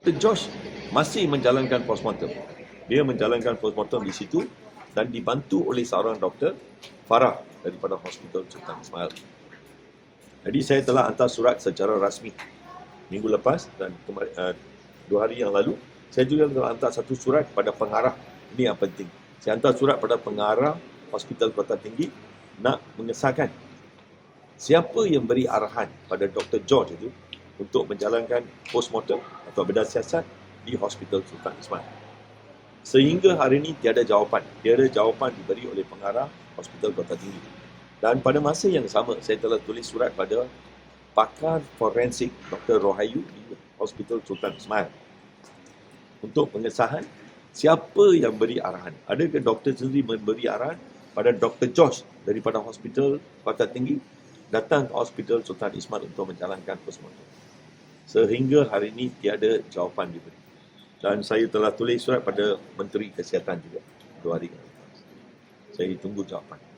Josh masih menjalankan postmortem. Dia menjalankan postmortem di situ dan dibantu oleh seorang doktor, Farah daripada Hospital Sultan Ismail. Jadi saya telah hantar surat secara rasmi minggu lepas dan kemar- uh, dua hari yang lalu. Saya juga telah hantar satu surat pada pengarah. Ini yang penting. Saya hantar surat pada pengarah Hospital Kota Tinggi nak mengesahkan siapa yang beri arahan pada Dr. George itu untuk menjalankan postmortem atau bedah siasat di Hospital Sultan Ismail. Sehingga hari ini tiada jawapan. Tiada jawapan diberi oleh pengarah Hospital Kota Tinggi. Dan pada masa yang sama, saya telah tulis surat pada pakar forensik Dr. Rohayu di Hospital Sultan Ismail untuk pengesahan siapa yang beri arahan. Adakah doktor sendiri memberi arahan pada Dr. Josh daripada Hospital Kota Tinggi datang ke Hospital Sultan Ismail untuk menjalankan postmortem. Sehingga hari ini tiada jawapan diberi. Dan saya telah tulis surat pada Menteri Kesihatan juga dua hari. Saya tunggu jawapan.